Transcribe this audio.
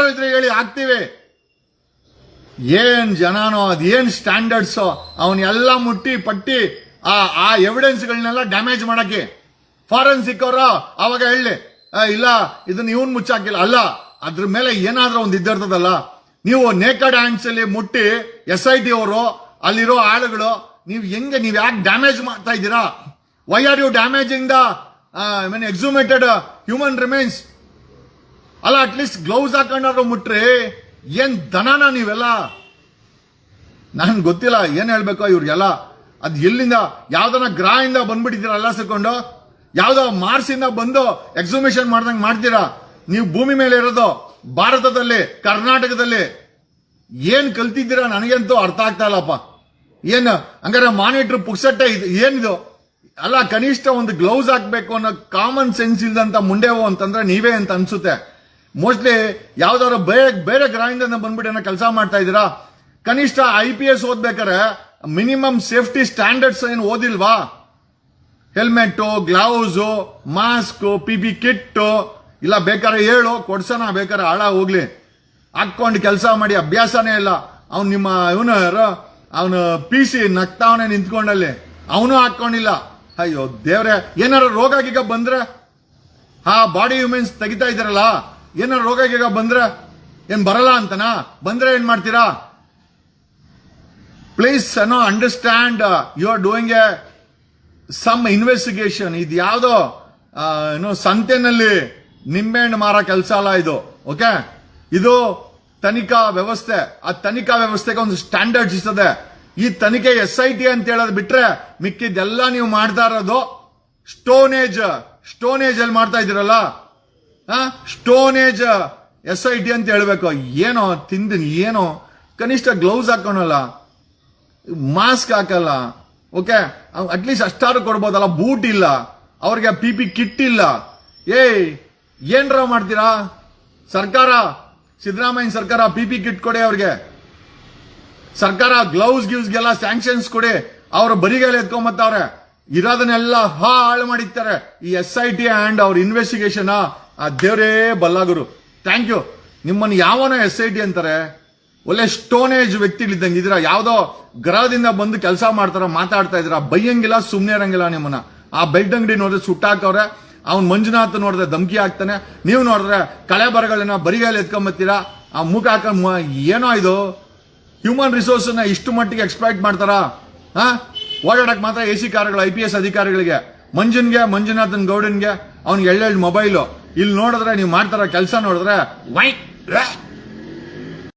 ಆಧಾರ ಇದ್ರೆ ಹೇಳಿ ಹಾಕ್ತೀವಿ. ಏನ್ ಜನನೋ ಅದೇನ್ ಸ್ಟ್ಯಾಂಡರ್ಡ್ಸ್ ಅವನ್ನೆಲ್ಲ ಮುಟ್ಟಿ, ಪಟ್ಟಿ, ಆ ಆ ಎವಿಡೆನ್ಸ್ಗಳನ್ನೆಲ್ಲ ಡ್ಯಾಮೇಜ್ ಮಾಡಕ್ಕೆ. ಫಾರೆನ್ಸಿಕ್ ಅವರ, ಅವಾಗ ಹೇಳಿ ಇಲ್ಲ, ಇದನ್ನ ಇವನ್ ಮುಚ್ಚಾಕಿಲ್ಲ. ಅಲ್ಲ, ಅದ್ರ ಮೇಲೆ ಏನಾದ್ರೂ ಒಂದು ಇದ್ದಿರ್ತದಲ್ಲ, ನೀವು ನೇಕಡ್ ಹ್ಯಾಂಡ್ಸ್ ಅಲ್ಲಿ ಮುಟ್ಟಿ ಎಸ್ ಐ ಟಿ ಅವರು, ಅಲ್ಲಿರೋ ಆಳುಗಳು, ನೀವು ಹೆಂಗೆ, ನೀವು ಯಾಕೆ ಡ್ಯಾಮೇಜ್ ಮಾಡ್ತಾ ಇದ್ದೀರಾ? Why are you damaging the I mean exhumated human remains ಅಲ್ಲ ಅಟ್ಲೀಸ್ಟ್ ಗ್ಲೌಸ್ ಹಾಕೊಂಡಾದ್ರು ಮುಟ್ರಿ ಏನ್ ದನನ ನೀವೆಲ್ಲ? ನನ್ ಗೊತ್ತಿಲ್ಲ, ಏನ್ ಹೇಳ್ಬೇಕು ಇವ್ರಿಗೆಲ್ಲ? ಅದ್ ಎಲ್ಲಿಂದ, ಯಾವ್ದನ ಗ್ರಹದಿಂದ ಬಂದ್ಬಿಟ್ಟಿದ್ದೀರಾ ಎಲ್ಲ ಸಿಕ್ಕೊಂಡು ಯಾವ್ದೋ ಮಾರ್ಸಿಂದ ಬಂದು ಎಕ್ಸಿಬಿಷನ್ ಮಾಡ್ದಂಗೆ ಮಾಡ್ತೀರಾ? ನೀವು ಭೂಮಿ ಮೇಲೆ ಇರೋದು, ಭಾರತದಲ್ಲಿ, ಕರ್ನಾಟಕದಲ್ಲಿ. ಏನ್ ಕಲ್ತಿದ್ದೀರಾ ನನಗಂತೂ ಅರ್ಥ ಆಗ್ತಾ ಇಲ್ಲಪ್ಪ. ಏನ್, ಹಂಗಾರೆ ಮಾನಿಟ್ರ್ ಪುಕ್ಸಟ್ಟೆ ಇದು, ಏನಿದು? ಅಲ್ಲ, ಕನಿಷ್ಠ ಒಂದು ಗ್ಲೌಸ್ ಹಾಕ್ಬೇಕು ಅನ್ನೋ ಕಾಮನ್ ಸೆನ್ಸ್ ಇಲ್ದಂತ ಮುಂಡೆವು ಅಂತಂದ್ರೆ ನೀವೇ ಅಂತ ಅನ್ಸುತ್ತೆ. ಮೋಸ್ಟ್ಲಿ ಯಾವ್ದಾದ್ರು ಬೇರೆ ಬೇರೆ ಗ್ರಹದಿಂದ ಬಂದ್ಬಿಟ್ಟು ಕೆಲಸ ಮಾಡ್ತಾ ಇದ್ದೀರಾ? ಕನಿಷ್ಠ ಐ ಪಿ ಎಸ್ ಓದ್ಬೇಕಾರೆ ಮಿನಿಮಮ್ ಸೇಫ್ಟಿ ಸ್ಟ್ಯಾಂಡರ್ಡ್ಸ್ ಏನು ಓದಿಲ್ವಾ? Helmet gloves mask P P kit ಇಲ್ಲ, ಬೇಕಾದ್ರೆ ಹೇಳು, ಕೊಡ್ಸೋಣ, ಬೇಕಾದ್ರೆ ಹಾಳ, ಹೋಗ್ಲಿ. ಹಾಕ್ಕೊಂಡು ಕೆಲಸ ಮಾಡಿ, ಅಭ್ಯಾಸನೇ ಇಲ್ಲ. ಅವ್ನು ನಿಮ್ಮ ಇವನು ಅವನು ಪಿ ಸಿ ನಗ್ತಾವನೆ ನಿಂತ್ಕೊಂಡಲ್ಲಿ. ಅವನು ಹಾಕೊಂಡಿಲ್ಲ. ಅಯ್ಯೋ ದೇವ್ರೆ ಏನಾರ ರೋಗ ಗೀಗ ಬಂದ್ರೆ? ಹಾ ಬಾಡಿ ಹ್ಯೂಮೆನ್ಸ್ ತೆಗಿತಾ ಇದಾರಲ್ಲ ಏನಾರ ರೋಗ ಗೀಗ ಬಂದ್ರೆ ಏನ್ ಬರಲ್ಲ ಅಂತನಾ? ಬಂದ್ರೆ ಏನ್ ಮಾಡ್ತೀರಾ? Please know understand you are doing a some investigation ಇದು ಯಾವುದೋ ಏನೋ ಏನು ಸಂತೆನಲ್ಲಿ ನಿಂಬೆಹಣ್ಣು ಮಾರೋ ಕೆಲಸ ಅಲ್ಲ ಇದು ಓಕೆ ಇದು ತನಿಖಾ ವ್ಯವಸ್ಥೆ. ಆ ತನಿಖಾ ವ್ಯವಸ್ಥೆಗೆ ಒಂದು ಸ್ಟ್ಯಾಂಡರ್ಡ್ಸ್ ಇರ್ತದೆ. ಈ ತನಿಖೆ ಎಸ್ ಐ ಟಿ ಅಂತ ಹೇಳೋದು ಬಿಟ್ರೆ ಮಿಕ್ಕಿದ್ದೆಲ್ಲ ನೀವು ಮಾಡ್ತಾ ಇರೋದು ಸ್ಟೋನೇಜ್ ಸ್ಟೋನೇಜ್ ಅಲ್ಲಿ ಮಾಡ್ತಾ ಇದ್ದೀರಲ್ಲ? ಸ್ಟೋನೇಜ್ ಎಸ್ ಐ ಟಿ ಅಂತ ಹೇಳ್ಬೇಕು. ಏನೋ ತಿಂದಿನಿ, ಏನೋ. ಕನಿಷ್ಠ ಗ್ಲೌಸ್ ಹಾಕೋಣಲ್ಲ ಮಾಸ್ಕ್ ಹಾಕಲ್ಲ. ಓಕೆ ಅಟ್ಲೀಸ್ಟ್ ಅಷ್ಟಾರು ಕೊಡ್ಬೋದಲ್ಲ. ಬೂಟ್ ಇಲ್ಲ. ಅವ್ರಿಗೆ ಪಿ ಪಿ ಕಿಟ್ ಇಲ್ಲ. ಏಯ್ ಏನ್ರ ಮಾಡ್ತೀರಾ? ಸರ್ಕಾರ, ಸಿದ್ದರಾಮಯ್ಯ ಸರ್ಕಾರ ಪಿ ಪಿ ಕಿಟ್ ಕೊಡಿ ಅವ್ರಿಗೆ. ಸರ್ಕಾರ ಗ್ಲೌಸ್ ಗಿವ್ಸ್ಗೆಲ್ಲ ಸ್ಯಾಂಕ್ಷನ್ಸ್ ಕೊಡಿ. ಅವ್ರ ಬರಿಗೈಲಿ ಎತ್ಕೊಂಬತ್ತವ್ರೆ. ಇರೋದನ್ನೆಲ್ಲ ಹಾಳು ಮಾಡಿರ್ತಾರೆ. ಈ ಎಸ್ ಐ ಟಿ ಅಂಡ್ ಅವ್ರ ಇನ್ವೆಸ್ಟಿಗೇಷನ್ ಆ ದೇವರೇ ಬಲ್ಲಾಗುರು ಥ್ಯಾಂಕ್ ಯು ನಿಮ್ಮನ್ನು ಯಾವನ ಎಸ್ ಐ ಟಿ ಅಂತಾರೆ. ಒಳ್ಳೆ ಸ್ಟೋನೇಜ್ ವ್ಯಕ್ತಿಗಳಿದ್ದಂಗೆ ಇದ್ರ ಯಾವುದೋ ಗ್ರಹದಿಂದ ಬಂದು ಕೆಲಸ ಮಾಡ್ತಾರ, ಮಾತಾಡ್ತಾ ಇದ್ರ ಬೈಯಂಗಿಲ್ಲ ಸುಮ್ಮನೆ ಇರಂಗಿಲ್ಲ ನಿಮ್ಮನ್ನ. ಆ ಬೆಲ್ಟ್ ಅಂಗಡಿ ನೋಡಿದ್ರೆ ಸುಟ್ಟಾಕವ್ರೆ ಅವ್ನು ಮಂಜುನಾಥ್ ನೋಡಿದ್ರೆ ಧಮಕಿ ಹಾಕ್ತಾನೆ. ನೀವು ನೋಡಿದ್ರೆ ಕಳೆ ಬರಗಳನ್ನ ಬರಿಗೈಲಿ ಎತ್ಕೊಂಬತ್ತೀರಾ? ಆ ಮುಖ ಹಾಕೊಂಡು ಏನೋ ಇದು? ಹ್ಯೂಮನ್ ರಿಸೋರ್ಸ್ನ ಇಷ್ಟು ಮಟ್ಟಿಗೆ ಎಕ್ಸ್ಪೆಕ್ಟ್ ಮಾಡ್ತಾರಾ? ಹಾ? ಓಡಾಡಕ್ಕೆ ಮಾತ್ರ ಎ ಸಿ ಕಾರ್ಗಳು ಐ ಪಿ ಎಸ್ ಅಧಿಕಾರಿಗಳಿಗೆ. ಮಂಜುನ್ಗೆ, ಮಂಜುನಾಥನ್ ಗೌಡನ್ಗೆ, ಅವ್ನಿಗೆ ಎಳ್ಳೆಳ್ಳು ಮೊಬೈಲು ಇಲ್ಲಿ ನೋಡಿದ್ರೆ ನೀವು ಮಾಡ್ತಾರ ಕೆಲಸ ನೋಡಿದ್ರೆ ವೈ